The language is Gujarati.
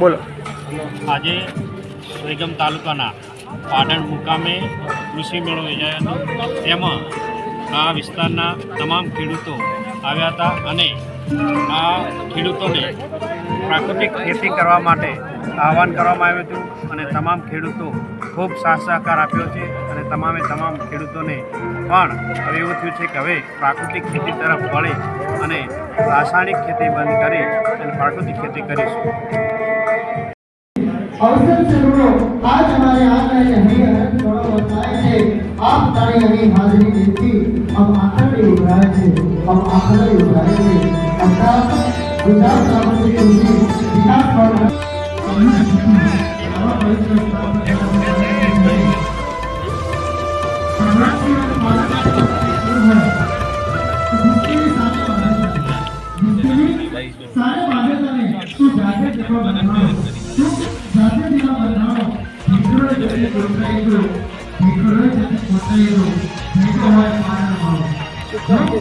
બોલો. આજે સોયગમ તાલુકાના પાટણ મુકામે કૃષિ મેળો યોજાયો હતો. તેમાં આ વિસ્તારના તમામ ખેડૂતો આવ્યા હતા અને આ ખેડૂતોને પ્રાકૃતિક ખેતી કરવા માટે આહવાન કરવામાં આવ્યું હતું અને તમામ ખેડૂતો ખૂબ સાથ સહકાર આપ્યો છે અને તમામે તમામ ખેડૂતોને પણ હવે એવું થયું છે કે હવે પ્રાકૃતિક ખેતી તરફ વળે અને રાસાયણિક ખેતી બંધ કરી અને પ્રાકૃતિક ખેતી કરીશું. अवसर सबसे जुड़ो आज हमारे यहाँ में यही अनंत थोड़ा बताए थे। आप तारे यही हाजिरी देती अब आखिर में उभराए थे। अब आखिर में उभराए थे। अर्थात गुजरात विकास सारे तो देखो కొట్టారు ఇక్కడ కొట్టారు